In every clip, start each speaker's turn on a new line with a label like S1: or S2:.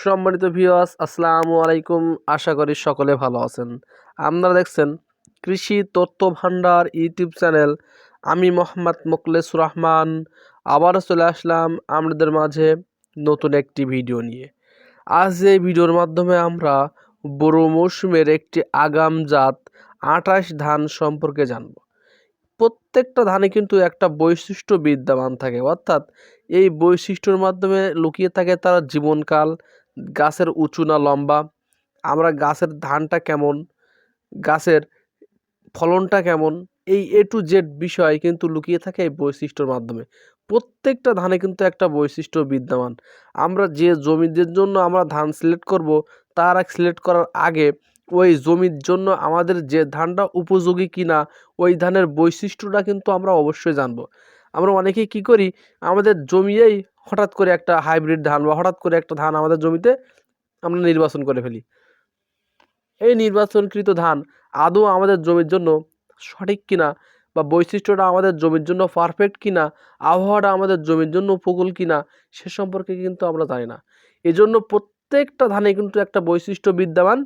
S1: সম্মানিত ভিউয়ার্স আসসালামু আলাইকুম। আশা করি সকলে ভালো আছেন। আপনারা দেখছেন কৃষি তথ্য ভাণ্ডার ইউটিউব চ্যানেল। আমি মোহাম্মদ মোকলেসুর রহমান। আবারও চলে আসলাম আমাদের মাঝে নতুন একটি ভিডিও নিয়ে। আজ এই ভিডিওর মাধ্যমে আমরা বড় মৌসুমের একটি আগাম জাত আঠাশ ধান সম্পর্কে জানব। প্রত্যেকটা ধানে কিন্তু একটা বৈশিষ্ট্য বিদ্যমান থাকে। অর্থাৎ এই বৈশিষ্ট্যর মাধ্যমে লুকিয়ে থাকে তার জীবনকাল গাছের উঁচু না লম্বা? আমরা গাছের ধানটা কেমন? গাছের ফলনটা কেমন? এই এ টু জেড বিষয় কিন্তু লুকিয়ে থাকে এই বৈশিষ্ট্যর মাধ্যমে। প্রত্যেকটা ধানে কিন্তু একটা বৈশিষ্ট্য বিদ্যমান। আমরা যে জমিদের জন্য আমরা ধান সিলেক্ট করব, তার এক সিলেক্ট করার আগে ওই জমির জন্য আমাদের যে ধানটা উপযোগী কিনা, ওই ধানের বৈশিষ্ট্যটা কিন্তু আমরা অবশ্যই জানব। আমরা অনেকেই কি করি, আমাদের জমিয়েই হঠাৎ করে একটা হাইব্রিড ধান বা হঠাৎ করে একটা ধান আমাদের জমিতে আমরা নির্বাচন করে ফেলি। এই নির্বাচনকৃত ধান আদৌ আমাদের জমির জন্য সঠিক কিনা বা বৈশিষ্ট্যটা আমাদের জমির জন্য পারফেক্ট কিনা, আবহাওয়াটা আমাদের জমির জন্য উপকূল কিনা, সে সম্পর্কে কিন্তু আমরা জানি না। এজন্য প্রত্যেকটা ধানে কিন্তু একটা বৈশিষ্ট্য বিদ্যমান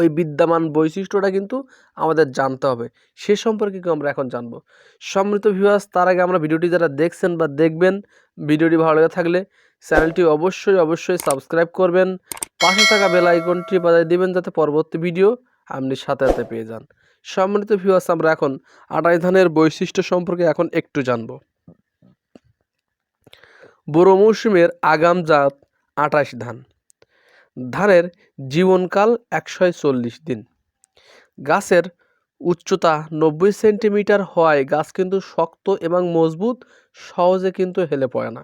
S1: ওই বিদ্যমান বৈশিষ্ট্যটা কিন্তু আমাদের জানতে হবে। সে সম্পর্কে আমরা এখন জানব? সম্মিলিত ভিউয়ার্স তার আগে আমরা ভিডিওটি যারা দেখছেন বা দেখবেন, ভিডিওটি ভালো লেগে থাকলে চ্যানেলটি অবশ্যই অবশ্যই সাবস্ক্রাইব করবেন। পাশে থাকা বেল আইকনটি বাজায় দিবেন যাতে পরবর্তী ভিডিও আপনি সাথে সাথে পেয়ে যান। সম্মানিত ভিউয়ার্স আমরা এখন আটাই ধানের বৈশিষ্ট্য সম্পর্কে এখন একটু জানব। বড় মৌসুমের আগাম জাত আটাশ ধান। ধানের জীবনকাল একশো চল্লিশ দিন। গাছের উচ্চতা নব্বই সেন্টিমিটার হওয়ায় গাছ কিন্তু শক্ত এবং মজবুত, সহজে কিন্তু হেলে পড়ে না।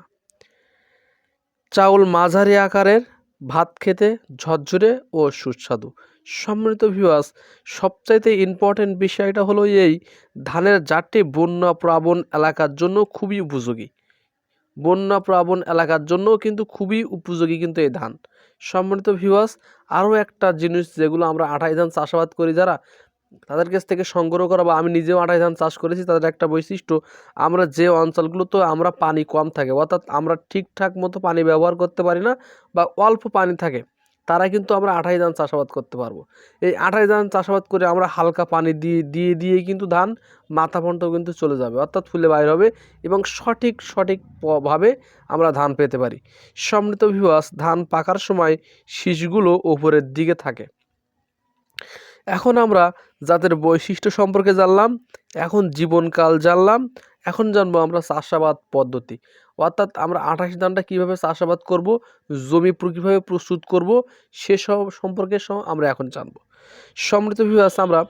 S1: চাউল মাঝারি আকারের, ভাত খেতে ঝরঝরে ও সুস্বাদু। সম্মিলিত ভিউয়ার্স সবচাইতে ইম্পর্টেন্ট বিষয়টা হলো এই, ধানের জাতটি বন্যা প্লাবন এলাকার জন্য খুবই উপযোগী। বন্যা প্লাবন এলাকার জন্য কিন্তু খুবই উপযোগী কিন্তু এই ধান। সম্মানিত ভিউয়ার্স আরও একটা জিনিস যেগুলো আমরা আঠাই ধান চাষাবাদ করি যারা, তাদের কাছ থেকে সংগ্রহ করা বা আমি নিজেও আঠাই ধান চাষ করেছি, তাদের একটা বৈশিষ্ট্য, আমরা যে অঞ্চলগুলোতে আমরা পানি কম থাকে, অর্থাৎ আমরা ঠিকঠাক মতো পানি ব্যবহার করতে পারি না বা অল্প পানি থাকে তারা কিন্তু আমরা আঠাই ধান চাষাবাদ করতে পারব। এই আঠাই ধান চাষাবাদ করে আমরা হালকা পানি দিয়ে দিয়ে দিয়ে কিন্তু ধান মাথা পর্যন্ত কিন্তু চলে যাবে, অর্থাৎ ফুলে বাইর হবে এবং সঠিক সঠিকভাবে আমরা ধান পেতে পারি। সমৃদ্ধ ভিউয়ার্স ধান পাকার সময় শীষগুলো ওপরের দিকে থাকে। এখন আমরা জাতের বৈশিষ্ট্য সম্পর্কে জানলাম, এখন জীবনকাল জানলাম এখন জানব আমরা চাষাবাদ পদ্ধতি। অর্থাৎ আমরা আঠাশ ধানটা কীভাবে চাষাবাদ করব, জমি কীভাবে প্রস্তুত করব সেসব সম্পর্কে আমরা এখন জানব। সমৃদ্ধ আছে আমরা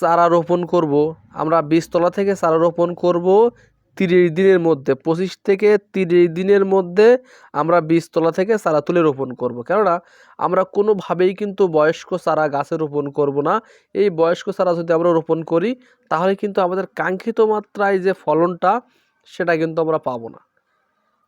S1: চারা রোপণ করব, আমরা বীজতলা থেকে চারা রোপণ করব তিরিশ দিনের মধ্যে, পঁচিশ থেকে তিরিশ দিনের মধ্যে আমরা বীজতলা থেকে চারা তুলে রোপণ করব। কেননা আমরা কোনোভাবেই কিন্তু বয়স্ক চারা গাছে রোপণ করব না। এই বয়স্ক চারা যদি আমরা রোপণ করি, তাহলে কিন্তু আমাদের কাঙ্ক্ষিত মাত্রায় যে ফলনটা, সেটা কিন্তু আমরা পাবো না।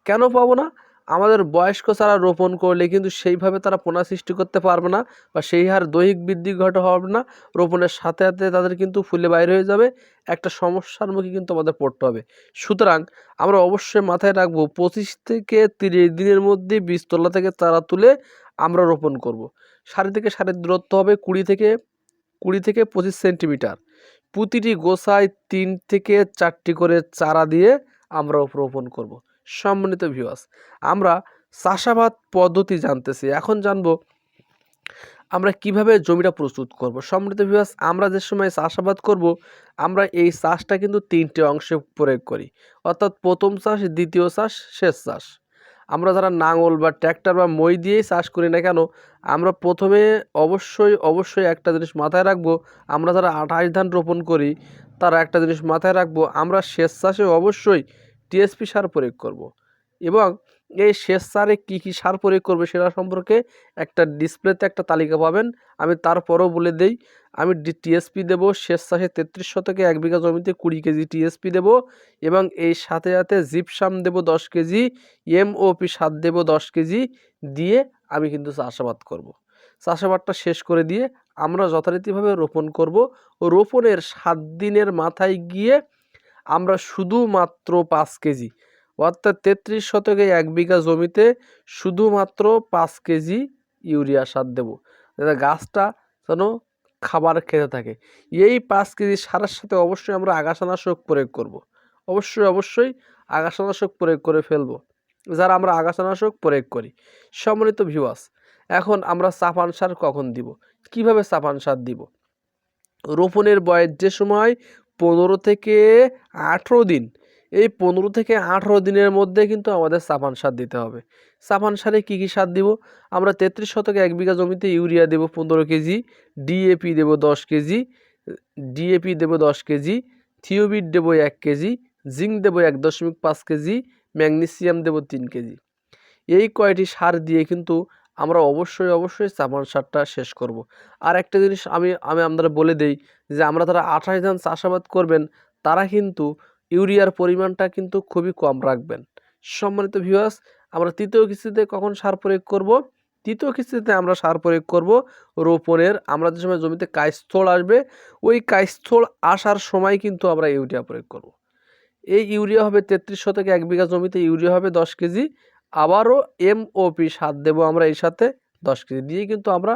S1: কেন পাবো না? আমাদের বয়স্ক চারা রোপণ করলে কিন্তু সেইভাবে তারা পোনা সৃষ্টি করতে পারবে না বা সেই হার দৈহিক বৃদ্ধি ঘটা হবে না রোপণের সাথে সাথে তাদের কিন্তু ফুলে বাইরে হয়ে যাবে একটা সমস্যার মুখে কিন্তু আমাদের পড়তে হবে সুতরাং আমরা অবশ্যই মাথায় রাখব, পঁচিশ থেকে তিরিশ দিনের মধ্যে বীজতলা থেকে চারা তুলে আমরা রোপণ করব। সারি থেকে সারির দূরত্ব হবে কুড়ি থেকে কুড়ি থেকে পঁচিশ সেন্টিমিটার প্রতিটি গোসায় তিন থেকে চারটি করে চারা দিয়ে আমরা রোপণ করব। সম্মানিত ভিউয়ার্স আমরা চাষাবাদ পদ্ধতি জানতেছি। এখন জানব আমরা কীভাবে জমিটা প্রস্তুত করব। সম্মানিত ভিউয়ার্স আমরা যে সময় চাষাবাদ করব, আমরা এই চাষটা কিন্তু তিনটে অংশে প্রয়োগ করি। অর্থাৎ প্রথম চাষ, দ্বিতীয় চাষ, শেষ চাষ। আমরা যারা নাঙল বা ট্র্যাক্টর বা মই দিয়েই চাষ করি না কেন, আমরা প্রথমে অবশ্যই অবশ্যই একটা জিনিস মাথায় রাখব, আমরা যারা আঠাশ ধান রোপণ করি, তারা একটা জিনিস মাথায় রাখব, আমরা শেষ চাষে অবশ্যই টিএসপি সার প্রয়োগ করব। এবং এই শেষ সারে কী কী সার প্রয়োগ করবে সেটা সম্পর্কে একটা ডিসপ্লেতে একটা তালিকা পাবেন আমি তারপরও বলে দেই, আমি টিএসপি দেবো, শেষ চাষে তেত্রিশ শতকে এক বিঘা জমিতে কুড়ি কেজি টিএসপি দেবো এবং এই সাথে সাথে জিপসাম দেবো দশ কেজি, এমওপি সার দেবো দশ কেজি দিয়ে আমি কিন্তু চাষাবাদ করব। চাষাবাদটা শেষ করে দিয়ে আমরা যথারীতিভাবে রোপণ করব রোপণের সাত দিনের মাথায় গিয়ে আমরা শুধুমাত্র পাঁচ কেজি। অর্থাৎ তেত্রিশ শতকে এক বিঘা জমিতে শুধুমাত্র পাঁচ কেজি ইউরিয়া সার দেবো। যাতে গাছটা যেন খাবার খেতে থাকে। এই পাঁচ কেজি সারের সাথে অবশ্যই আমরা আগাছানাশক প্রয়োগ করব। অবশ্যই অবশ্যই আগাছানাশক প্রয়োগ করে ফেলব। যারা আমরা আগাছানাশক প্রয়োগ করি। সম্মানিত ভিউয়ার্স এখন আমরা চাপান সার কখন দিব? কীভাবে চাপান সার দিব? রোপণের বয়স যে সময় পনেরো থেকে আঠেরো দিন। এই পনেরো থেকে আঠেরো দিনের মধ্যে কিন্তু আমাদের চাপান সার দিতে হবে। চাপান সারে কী কী সার দিব? আমরা তেত্রিশ শতকে এক বিঘা জমিতে ইউরিয়া দেবো পনেরো কেজি, ডিএপি দেবো দশ কেজি, ডিএপি দেবো দশ কেজি, থিওবিট দেবো এক কেজি, জিঙ্ক দেবো এক দশমিক পাঁচ কেজি, ম্যাগনেসিয়াম দেবো তিন কেজি। এই কয়টি সার দিয়ে কিন্তু আমরা অবশ্যই অবশ্যই চাপান সারটা শেষ করব। আর একটা জিনিস আমি আমি আপনারা বলে দেই যে, আমরা তারা আঠাশ ধান চাষাবাদ করবেন, তারা কিন্তু ইউরিয়ার পরিমাণটা কিন্তু খুবই কম রাখবেন সম্মানিত ভিউয়ার্স আমরা তৃতীয় কিস্তিতে কখন সার প্রয়োগ করব তৃতীয় কিস্তিতে আমরা সার প্রয়োগ করব রোপণের, আমরা যে সময় জমিতে কায়স্থল আসবে, ওই কায়স্থল আসার সময় কিন্তু আমরা ইউরিয়া প্রয়োগ করব। এই ইউরিয়া হবে তেত্রিশ শতকে এক বিঘা জমিতে ইউরিয়া হবে দশ কেজি আবারও এমওপি সার দেবো আমরা এই সাথে দশ কেজি। দিয়ে কিন্তু আমরা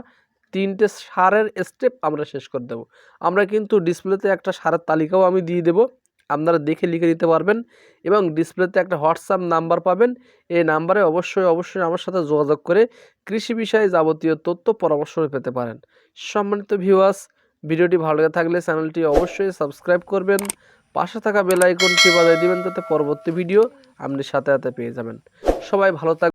S1: তিনটে সারের স্টেপ আমরা শেষ করে দেবো। আমরা কিন্তু ডিসপ্লেতে একটা সারের তালিকাও আমি দিয়ে দেবো। আপনারা দেখে লিখে নিতে পারবেন এবং ডিসপ্লেতে একটা হোয়াটসঅ্যাপ নাম্বার পাবেন। এই নাম্বারে অবশ্যই অবশ্যই আমার সাথে যোগাযোগ করে কৃষি বিষয়ে যাবতীয় তথ্য, পরামর্শ পেতে পারেন। সম্মানিত ভিউয়ার্স ভিডিওটি ভালো লেগে থাকলে চ্যানেলটি অবশ্যই সাবস্ক্রাইব করবেন। পাশে থাকা বেল আইকনটি বাজায় দিবেন, যাতে পরবর্তী ভিডিও আপনি সাথে সাথে পেয়ে যাবেন। সবাই ভালো থাক